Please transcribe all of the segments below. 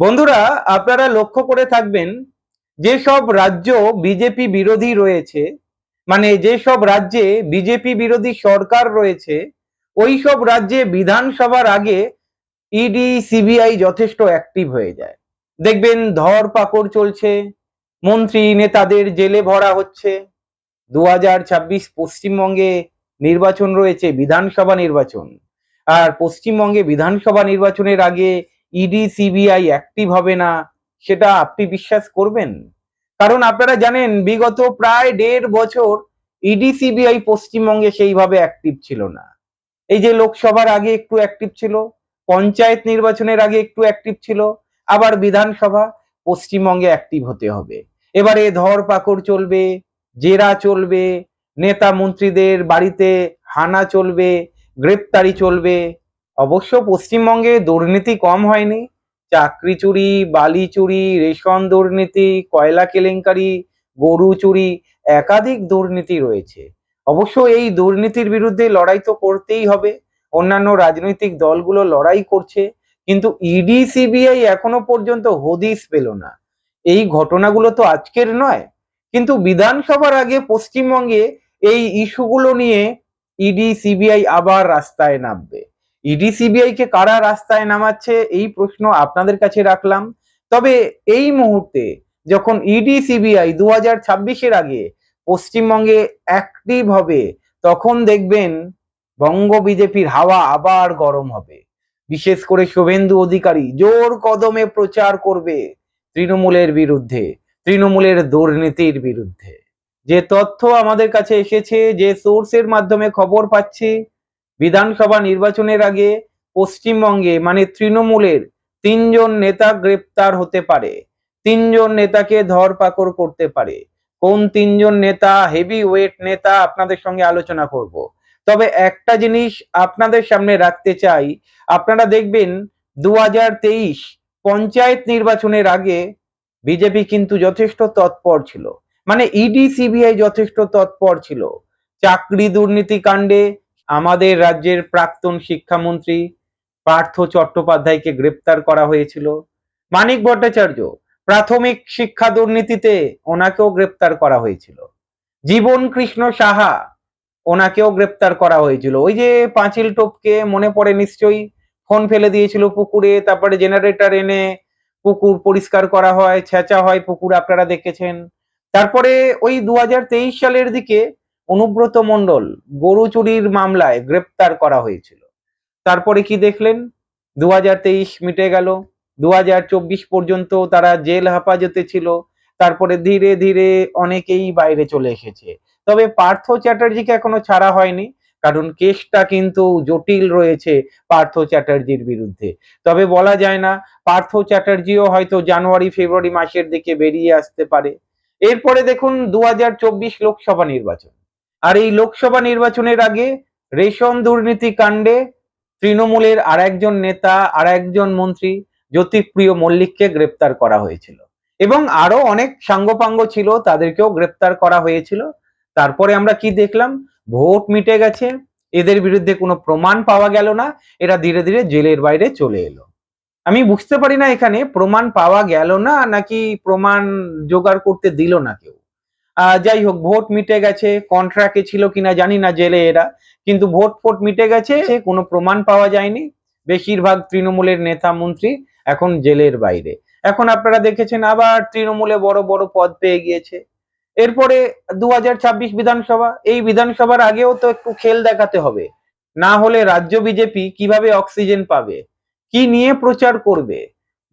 বন্ধুরা, আপনারা লক্ষ্য করে থাকবেন, যেসব রাজ্য বিজেপি বিরোধী রয়েছে মানে যেসব রাজ্যে বিজেপি বিরোধী সরকার রয়েছে ওই সব রাজ্যে বিধানসভার আগে ইডি সিবিআই যথেষ্ট অ্যাক্টিভ হয়ে যায়। দেখবেন ধর পাকড় চলছে, মন্ত্রী নেতাদের জেলে ভরা হচ্ছে দু হাজার ছাব্বিশ পশ্চিমবঙ্গে নির্বাচন রয়েছে, বিধানসভা নির্বাচন। আর পশ্চিমবঙ্গে বিধানসভা নির্বাচনের আগে ইডি সিবিআই অ্যাক্টিভ হবে না, সেটা আপনি বিশ্বাস করবেন? কারণ আপনারা জানেন, বিগত প্রায় দেড় বছর ইডি সিবিআই পশ্চিমবঙ্গে সেইভাবে অ্যাক্টিভ ছিল না। এই যে লোকসভার আগে একটু অ্যাক্টিভ ছিল, পঞ্চায়েত নির্বাচনের আগে একটু অ্যাক্টিভ ছিল, আবার বিধানসভা পশ্চিমবঙ্গে অ্যাক্টিভ হতে হবে। এবারে ধর পাকড় চলবে, জেরা চলবে, নেতা মন্ত্রীদের বাড়িতে হানা চলবে, গ্রেপ্তারি চলবে অবশ্য পশ্চিমবঙ্গে দুর্নীতি কম হয়নি। চাকরি চুরি, বালি চুরি, রেশন দুর্নীতি, কয়লা কেলেঙ্কারি, গরু চুরি, একাধিক দুর্নীতি রয়েছে। অবশ্য এই দুর্নীতির বিরুদ্ধে লড়াই তো করতেই হবে। অন্যান্য রাজনৈতিক দলগুলো লড়াই করছে, কিন্তু ইডি, সিবিআই এখনও পর্যন্ত হদিস পেল না। এই ঘটনাগুলো তো আজকের নয়। কিন্তু বিধানসভার আগে পশ্চিমবঙ্গে এই ইস্যুগুলো নিয়ে ইডি, সিবিআই আবার রাস্তায় নামবে। ইডি সিবিআই কে কারা রাস্তায় নামাচ্ছে, এই প্রশ্ন আপনাদের কাছে রাখলাম। তবে এই মুহূর্তে যখন ইডি সিবিআই দু হাজার ছাব্বিশের আগে পশ্চিমবঙ্গে অ্যাক্টিভ হবে, তখন দেখবেন বঙ্গ বিজেপির হাওয়া আবার গরম হবে। বিশেষ করে শুভেন্দু অধিকারী জোর কদমে প্রচার করবে তৃণমূলের বিরুদ্ধে, তৃণমূলের দুর্নীতির বিরুদ্ধে। যে তথ্য আমাদের কাছে এসেছে, যে সোর্সের মাধ্যমে খবর পাচ্ছি বিধানসভা নির্বাচনের আগে পশ্চিমবঙ্গে মানে তৃণমূলের তিনজন নেতা গ্রেপ্তার হতে পারে। তিনজন নেতাকে ধরপাকড় করতে পারে। কোন তিনজন নেতা হেভি ওয়েট নেতা, আপনাদের সঙ্গে আলোচনা করব। তবে একটা জিনিস আপনাদের সামনে রাখতে চাই। আপনারা দেখবেন দু পঞ্চায়েত নির্বাচনের আগে বিজেপি কিন্তু যথেষ্ট তৎপর ছিল। মানে ইডি সিবিআই যথেষ্ট তৎপর ছিল। চাকরি দুর্নীতি কাণ্ডে আমাদের রাজ্যের প্রাক্তন শিক্ষামন্ত্রী পার্থ চট্টোপাধ্যায়কে গ্রেপ্তার করা হয়েছিল। মানিক ভট্টাচার্য প্রাথমিক শিক্ষা দুর্নীতিতে ওনাকেও গ্রেপ্তার করা হয়েছিল। জীবন কৃষ্ণ সাহা ওনাকেও গ্রেপ্তার করা হয়েছিল। ওই যে পাঁচিল টোপকে মনে পড়ে নিশ্চয়ই, ফোন ফেলে দিয়েছিল পুকুরে, তারপরে জেনারেটর এনে পুকুর পরিষ্কার করা হয়, ছেঁচা হয়, পুকুর আপনারা দেখেছেন। তারপরে ওই দু হাজার তেইশ সালের দিকে অনুব্রত মণ্ডল গরু চুরির মামলায় গ্রেপ্তার করা হয়েছিল। তারপরে কি দেখলেন? দু হাজার তেইশ মিটে গেল। দু হাজার চব্বিশ পর্যন্ত তারা জেল হেফাজতে ছিল। তারপরে ধীরে ধীরে অনেকেই বাইরে চলে এসেছে। তবে পার্থ চ্যাটার্জিকে এখনও ছাড়া হয়নি, কারণ কেসটা কিন্তু জটিল রয়েছে পার্থ চ্যাটার্জির বিরুদ্ধে। তবে বলা যায় না, পার্থ চ্যাটার্জিও হয়তো জানুয়ারি, ফেব্রুয়ারি মাসের দিকে বেরিয়ে আসতে পারে। এরপরে দেখুন দু হাজার চব্বিশ লোকসভা নির্বাচন। আর এই লোকসভা নির্বাচনের আগে রেশন দুর্নীতি কাণ্ডে তৃণমূলের আর একজন নেতা আর একজন মন্ত্রী জ্যোতিপ্রিয় মল্লিককে গ্রেপ্তার করা হয়েছিল। এবং আরও অনেক সাঙ্গপাঙ্গ ছিল, তাদেরকেও গ্রেপ্তার করা হয়েছিল। তারপরে আমরা কি দেখলাম? ভোট মিটে গেছে, এদের বিরুদ্ধে কোনো প্রমাণ পাওয়া গেল না, এরা ধীরে ধীরে জেলের বাইরে চলে এলো। আমি বুঝতে পারি না এখানে প্রমাণ পাওয়া গেল না, নাকি প্রমাণ জোগাড় করতে দিল না কেউ। যাই হোক, ভোট মিটে গেছে কন্ট্রাক্টে ছিল কিনা জানি না জেলে এরা, কিন্তু ভোট ফোট মিটে গেছে, কোনো প্রমাণ পাওয়া যায়নি। বেশিরভাগ তৃণমূলের নেতা মন্ত্রী এখন জেলের বাইরে। এখন আপনারা দেখেছেন আবার তৃণমূলে বড় বড় পদ পেয়ে গিয়েছে। এরপরে দু হাজার ছাব্বিশ বিধানসভা, এই বিধানসভার আগেও তো একটু খেল দেখাতে হবে। না হলে রাজ্য বিজেপি কীভাবে অক্সিজেন পাবে? কি নিয়ে প্রচার করবে?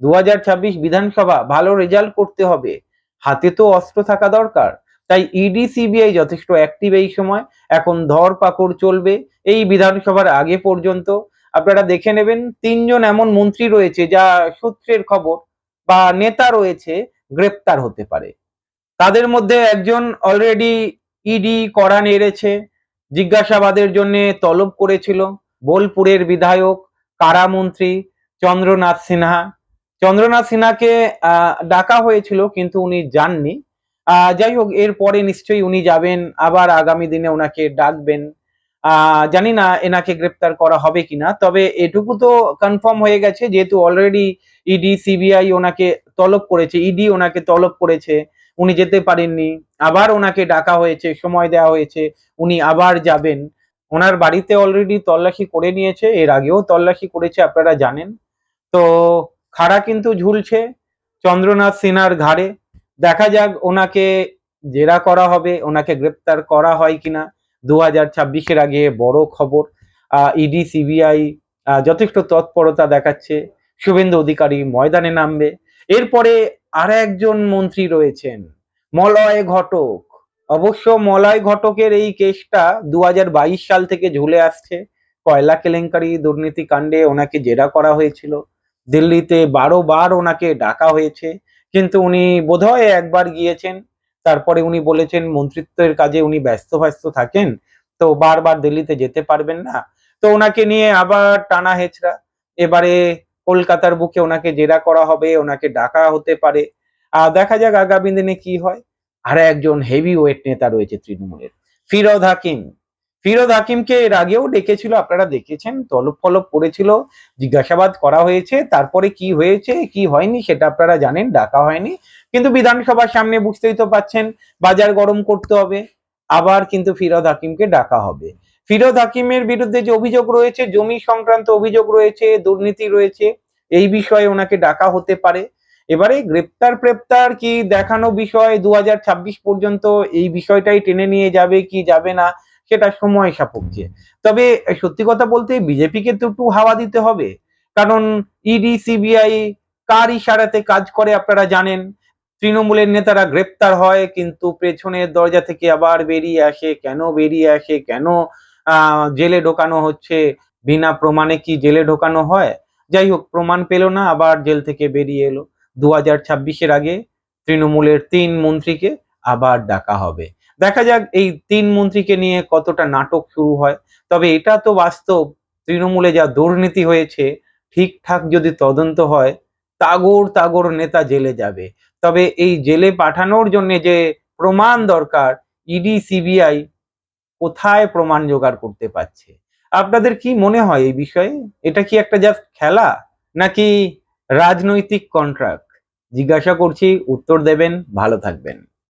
দু হাজার ছাব্বিশ বিধানসভা ভালো রেজাল্ট করতে হবে। হাতে তো অস্ত্র থাকা দরকার। তাই ইডি সিবিআই যথেষ্ট অ্যাক্টিভ এই সময়। এখন ধর পাকড় চলবে এই বিধানসভার আগে পর্যন্ত। আপনারা দেখে নেবেন, তিনজন এমন মন্ত্রী রয়েছে যা সূত্রের খবর বা নেতা রয়েছে গ্রেপ্তার হতে পারে। তাদের মধ্যে একজন অলরেডি ইডি করা নেড়েছে, জিজ্ঞাসাবাদের জন্য তলব করেছিল, বোলপুরের বিধায়ক কারামন্ত্রী চন্দ্রনাথ সিনহা। চন্দ্রনাথ সিনহাকে ডাকা হয়েছিল কিন্তু উনি যাননি। যাই হোক এর পরে নিশ্চয়ই উনি যাবেন, আবার আগামী দিনে ওনাকে ডাকবেন। জানি না এনাকে গ্রেপ্তার করা হবে কিনা, তবে এটুকু তো কনফার্ম হয়ে গেছে, যেহেতু অলরেডি ইডি সিবিআই ওনাকে তলব করেছে ইডি ওনাকে তলব করেছে, উনি যেতে পারেননি। আবার ওনাকে ডাকা হয়েছে, সময় দেওয়া হয়েছে, উনি আবার যাবেন। ওনার বাড়িতে অলরেডি তল্লাশি করে নিয়েছে, এর আগেও তল্লাশি করেছে, আপনারা জানেন। তো খাড়া কিন্তু ঝুলছে, চন্দ্রনাথ সিনহার ঘাড়ে। দেখা যাক ওনাকে জেরা করা হবে, ওনাকে গ্রেপ্তার করা হয় কিনা। দু হাজার ছাব্বিশের আগে বড় খবর ইডি সিবিআই যথেষ্ট তৎপরতা দেখাচ্ছে। শুভেন্দু অধিকারী ময়দানে নামবে। এরপরে আর একজন মন্ত্রী রয়েছেন, মলয় ঘটক। অবশ্য মলয় ঘটকের এই কেসটা দু হাজার বাইশ সাল থেকে ঝুলে আসছে। কয়লা কেলেঙ্কারি, দুর্নীতি কাণ্ডে ওনাকে জেরা করা হয়েছিল। দিল্লিতে বারো বার ওনাকে ডাকা হয়েছে। কিন্তু উনি বোধহয় একবার গিয়েছেন, তারপরে উনি বলেছেন মন্ত্রিত্বের কাজে উনি ব্যস্ত ব্যস্ত থাকেন, তো বারবার দিল্লিতে যেতে পারবেন না। তো ওনাকে নিয়ে আবার টানা হেচড়া। এবারে কলকাতার বুকে ওনাকে জেরা করা হবে, ওনাকে ডাকা হতে পারে। আর দেখা যাক আগামী দিনে কি হয়। আর একজন হেভি ওয়েট নেতা রয়েছে তৃণমূলের ফিরোদ হাকিম। ফিরোদ হাকিমকে এর আগেও ডেকেছিল, আপনারা দেখেছেন তলব ফলব করেছিল, জিজ্ঞাসাবাদ করা হয়েছে, তারপরে কি হয়েছে, কি হয়নি সেটা আপনারা জানেন, ডাকা হয়নি, কিন্তু বিধানসভার সামনে বুঝতেই তো পাচ্ছেন, বাজার গরম করতে হবে, আবার কিন্তু ফিরোদ হাকিমকে ডাকা হবে। ফিরোদ হাকিমের বিরুদ্ধে যে অভিযোগ রয়েছে, জমি সংক্রান্ত অভিযোগ রয়েছে, দুর্নীতি রয়েছে, এই বিষয়ে ওনাকে ডাকা হতে পারে। এবারে গ্রেপ্তার প্রেপ্তার কি দেখানো বিষয়, দু হাজার ছাব্বিশ পর্যন্ত এই বিষয়টাই টেনে নিয়ে যাবে কি যাবে না সেটা সময় সাপেক্ষে। তবে সত্যি কথা বলতে বিজেপিকে তো একটু হাওয়া দিতে হবে। কারণ ইডি সিবিআই কার ইশারাতে কাজ করে আপনারা জানেন। তৃণমূলের নেতারা গ্রেপ্তার হয়, কিন্তু পেছনের দরজা থেকে আবার বেরিয়ে আসে। কেন বেরিয়ে আসে? কেন জেলে ঢোকানো হচ্ছে? বিনা প্রমাণে কি জেলে ঢোকানো হয়? যাই হোক, প্রমাণ পেল না, আবার জেল থেকে বেরিয়ে এলো। দু হাজার আগে তৃণমূলের তিন মন্ত্রীকে আবার ডাকা হবে। দেখা যাক এই তিন মন্ত্রীকে নিয়ে কতটা নাটক শুরু হয়। তবে এটা তো বাস্তব, তৃণমূলে যা দুর্নীতি হয়েছে, ঠিকঠাক যদি তদন্ত হয়, তাগর তাগর নেতা জেলে যাবে। তবে এই জেলে পাঠানোর জন্য যে প্রমাণ দরকার, ইডি, সিবিআই কোথায় প্রমাণ জোগাড় করতে পারছে? আপনাদের কি মনে হয় এই বিষয়ে? এটা কি একটা জাস্ট খেলা? নাকি রাজনৈতিক কন্ট্রাক্ট জিজ্ঞাসা করছি, উত্তর দেবেন, ভালো থাকবেন।